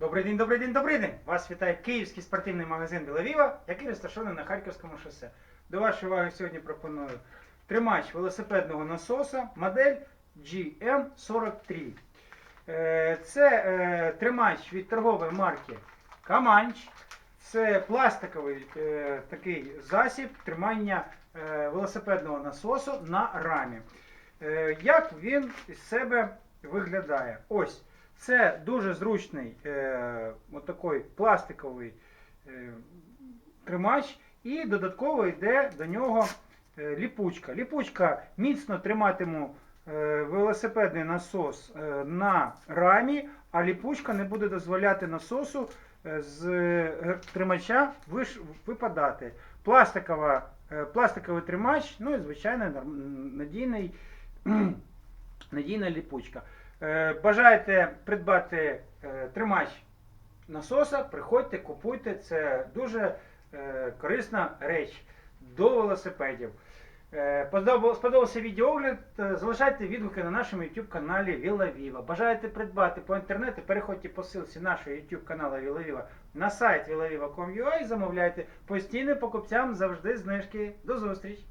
Добрий день, добрий день, добрий день! Вас вітає київський спортивний магазин Білавіва, який розташований на Харківському шосе. До вашої уваги сьогодні пропоную тримач велосипедного насоса модель GM43. Е, Це е, тримач від торгової марки Каманч. Це пластиковий е, такий засіб тримання велосипедного насосу на рамі. Як він із себе виглядає? Ось. Це дуже зручний е, отакий пластиковий е, тримач, і додатково йде до нього е, ліпучка. Ліпучка міцно триматиме е, велосипедний насос е, на рамі, а ліпучка не буде дозволяти насосу е, з е, тримача виш- випадати. Пластикова, е, пластиковий тримач, ну і звичайно надійний, надійна ліпучка. Е, Бажаєте придбати е, тримач насоса, приходьте, купуйте. Це дуже е, корисна реч до велосипедів. Сподобався відеоогляд, залишайте відгуки на нашому YouTube каналі Віла Віва. Бажаєте придбати по інтернету, переходьте по ссылці нашого YouTube каналу Віла Віва на сайт vilaviva.com.ua і замовляйте постійним покупцям завжди знижки. До зустрічі!